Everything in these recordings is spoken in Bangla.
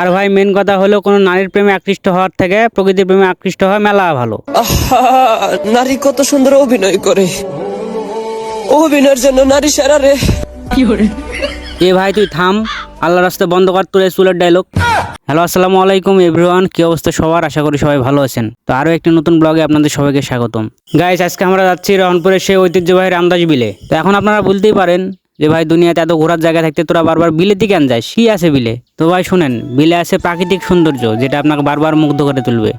আর ভাই মেন কথা হলো কোনো নারীর প্রেমে আকৃষ্ট হওয়ার থেকে প্রকৃতির প্রেমে আকৃষ্ট হওয়া মেলা ভালো। নারী কত সুন্দর অভিনয় করে। অভিনয়ের জন্য নারী সেরা রে। কি এ ভাই তুই থাম আল্লাহ রাস্তা বন্ধ কর তোর চুলের ডায়লগ হ্যালো আসসালামু আলাইকুম এভরিওয়ান কি অবস্থা সবার? আশা করি সবাই ভালো আছেন। তো আরও একটি নতুন ব্লগে আপনাদের সবাইকে স্বাগতম। গাইস আজকে আমরা যাচ্ছি রহনপুরের সেই ঐতিহ্যবাহী রামদাস বিলে। তো এখন আপনারা বলতেই পারেন যে ভাই দুনিয়াতে এত ঘোরার জায়গা থাকতে তোরা বারবার বিলে দিকে আন যায়। সি আছে বিলে। তো ভাই শুনেন, বিলে আছে প্রাকৃতিক সৌন্দর্য, যেটা আপনাকে বারবার মুগ্ধ করে তুলবে।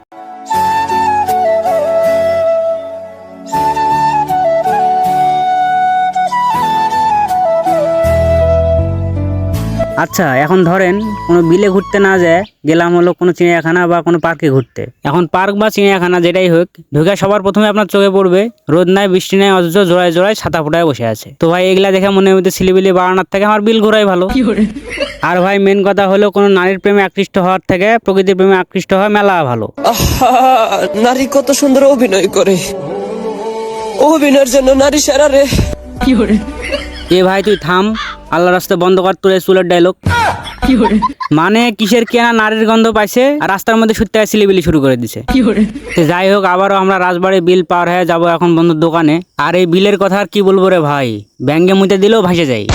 আচ্ছা এখন ধরেন কোনো বিলে ঘুরতে না যায় গেলাম হলো কোনো চিড়িয়াখানা বা কোনো পার্কে ঘুরতে। এখন পার্ক বা চিড়িয়াখানা যেটাই হোক ঢুকে সবার প্রথমে আপনার চোখে পড়বে রোদ নাই বৃষ্টি নাই অথচ জোড়ায় জোড়ায় ছাতা ফুটায় বসে আছে। তো ভাই এগুলা দেখে মনে হইতে সিলিবিলি বাড়ানোর থেকে আমার বিল ঘোরাই ভালো। আর ভাই মেন কথা হলো কোনো নারীর প্রেমে আকৃষ্ট হওয়ার থেকে প্রকৃতির প্রেমে আকৃষ্ট হওয়া মেলা ভালো। নারী কত সুন্দর অভিনয় করে। অভিনয়ের জন্য নারী সেরা রে। কি এ ভাই তুই থাম। আল্লাহ রাস্তা বন্ধ কর তোর চুলের ডায়লগ মানে কিসের কেনা নারীর গন্ধ পাইছে আর রাস্তার মধ্যে সুত্তে সিলিবিলি শুরু করে দিছে। যাই হোক আবারও আমরা রাজবাড়ি বিল পার হয়ে যাব এখন বন্ধুর দোকানে। আর এই বিলের কথা আর কি বলব রে ভাই? ব্যাঙ্গে মুতে দিলেও ভাসে যায়।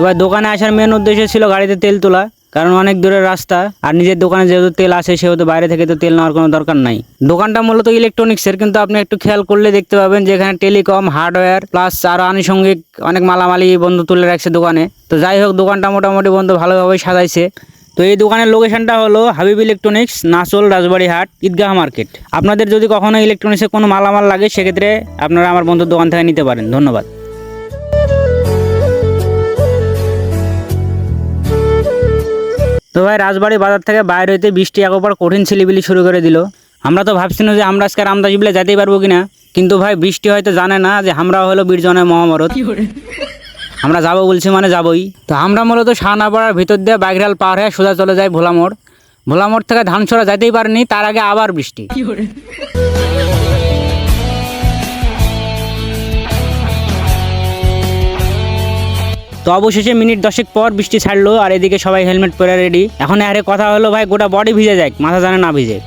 এবার দোকানে আসার মেন উদ্দেশ্য ছিল গাড়িতে তেল তোলা। কারণ অনেক দূরের রাস্তা, আর নিজের দোকানে যেহেতু তেল আসে সেহেতু বাইরে থেকে তো তেল নেওয়ার কোনো দরকার নাই। দোকানটা মূলত ইলেকট্রনিক্সের কিন্তু আপনি একটু খেয়াল করলে দেখতে পাবেন যে এখানে টেলিকম হার্ডওয়্যার প্লাস আরও আনুষঙ্গিক অনেক মালামালি বন্ধু তুলে রাখছে দোকানে। তো যাই হোক, দোকানটা মোটামুটি বন্ধু ভালোভাবে সাজাইছে। তো এই দোকানের লোকেশনটা হলো হাবিব ইলেকট্রনিক্স নাচল, রাজবাড়ি হাট, ঈদগাহ মার্কেট আপনাদের যদি কখনো ইলেকট্রনিক্সের কোনো মালামাল লাগে, সেক্ষেত্রে আপনারা আমার বন্ধুর দোকান থেকে নিতে পারেন। ধন্যবাদ। তো ভাই রাজবাড়ি বাজার থেকে বাইরে হইতে বৃষ্টি একবার কঠিন ছিলিবিলি শুরু করে দিল। আমরা তো ভাবছিলাম যে আমরা আজকে রামদাস বিলে যেতেই পারব কিনা কিন্তু ভাই বৃষ্টি হয়তো জানে না যে আমরা হলো বীরজনের মহামরত আমরা যাব বলছি মানে যাবোই। তো আমরা মূলত শাহনাপাড়ার ভিতর দিয়ে বাগরাল পার হয়ে সোজা চলে যাই ভোলামোড়। ভোলামোড় থেকে ধান ধানছড়া যেতেই পারেনি তার আগে আবার বৃষ্টি। তো অবশেষে মিনিট দশেক পর বৃষ্টি ছাড়লো আর এদিকে সবাই হেলমেট পরে রেডি এখন আরে কথা হলো ভাই, গোটা বডি ভিজে যাক, মাথা জানে না ভিজে।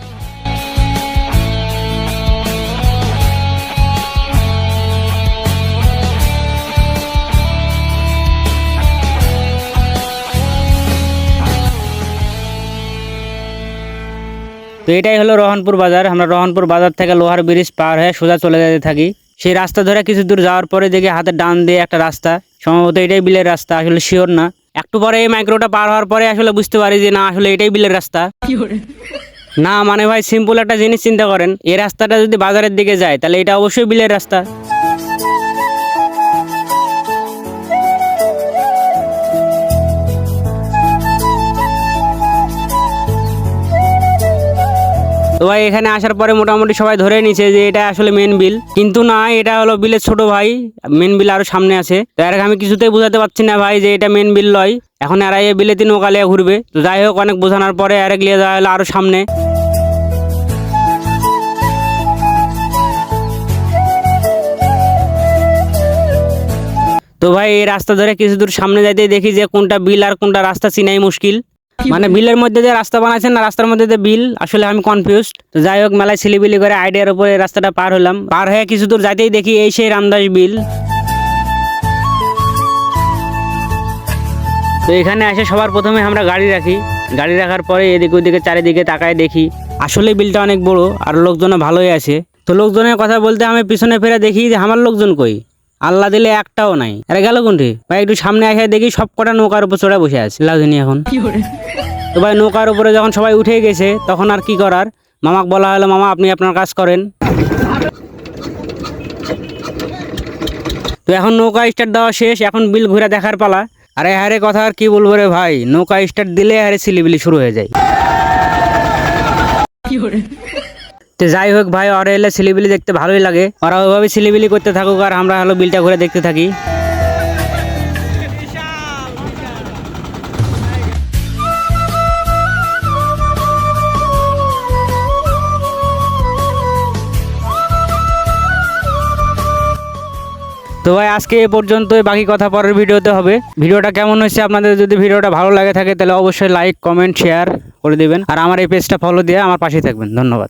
তো এটাই হলো রহনপুর বাজার। আমরা রহনপুর বাজার থেকে লোহার ব্রিজ পার হয়ে সোজা চলে যেতে থাকি। সেই রাস্তা ধরে কিছু দূর যাওয়ার পরে দেখি হাতে ডান দিয়ে একটা রাস্তা। সম্ভবত এটাই বিলের রাস্তা, আসলে শিওর না। একটু পরে এই মাইক্রোটা পার হওয়ার পরে আসলে বুঝতে পারি যে না, আসলে এটাই বিলের রাস্তা। না মানে ভাই সিম্পল একটা জিনিস চিন্তা করেন, এই রাস্তাটা যদি বাজারের দিকে যায়, তাহলে এটা অবশ্যই বিলের রাস্তা। তো ভাই, এখানে আসার পরে মোটামুটি সবাই ধরে নিছে যে এটা আসলে মেন বিল কিন্তু না, এটা হলো বিলের ছোট ভাই মেন বিল আরও সামনে আছে। তো এর আমি কিছুতেই বোঝাতে পারছি না ভাই যে এটা মেন বিল লয়। এখন এরা এই বিলে তিন ওকালিয়া ঘুরবে। তো যাই হোক, অনেক বোঝানোর পরে আরেক লিয়ে যাওয়া হলো আরও সামনে। তো ভাই, এই রাস্তা ধরে কিছু দূর সামনে যাইতে দেখি যে কোনটা বিল আর কোনটা রাস্তা চিনাই মুশকিল। মানে বিলের মধ্যে দিয়ে রাস্তা বানাচ্ছেন না রাস্তার মধ্যে দিয়ে বিল আসলে আমি কনফিউজ তো যাই হোক মেলায় ছিলিবিলি করে আইডিয়ার উপরে রাস্তাটা পার হলাম। পার হয়ে কিছু দূর যাইতেই দেখি এই সেই রামদাস বিল। তো এখানে এসে সবার প্রথমে আমরা গাড়ি রাখি। গাড়ি রাখার পরে এদিকে ওদিকে চারিদিকে তাকায় দেখি। আসলে বিলটা অনেক বড় আর লোকজনও ভালোই আছে। তো লোকজনের কথা বলতে আমি পিছনে ফিরে দেখি যে আমার লোকজন কই? আল্লাহ দিলে একটাও নাই। আরে গেল কোনটি? ভাই একটু সামনে আসে দেখি সব কটা নৌকার উপর চড়ে বসে আছে। লাউদিনী এখন। তো ভাই নৌকার উপরে যখন সবাই উঠে গেছে তখন আর কি করার? মামাক বলা হলো মামা আপনি আপনার কাজ করেন। তো এখন নৌকা স্টার্ট দেওয়া শেষ এখন বিল ঘুরে দেখার পালা। আরে হারে কথা আর কি বলব রে ভাই? নৌকা স্টার্ট দিলে আরে সিলিবিলি শুরু হয়ে যায়। তো যাই হোক ভাই, ওরা এলে সিলিবিলি দেখতে ভালোই লাগে। ওরা ওইভাবে সিলিবিলি করতে থাকুক আর আমরা হলো বিলটা ঘুরে দেখতে থাকি। তো ভাই, আজকে এ পর্যন্তই, বাকি কথা পরের ভিডিওতে হবে। ভিডিওটা কেমন হয়েছে আপনাদের যদি ভিডিওটা ভালো লাগে থাকে, তাহলে অবশ্যই লাইক কমেন্ট শেয়ার করে দেবেন। আর আমার এই পেজটা ফলো দিয়ে আমার পাশে থাকবেন। ধন্যবাদ।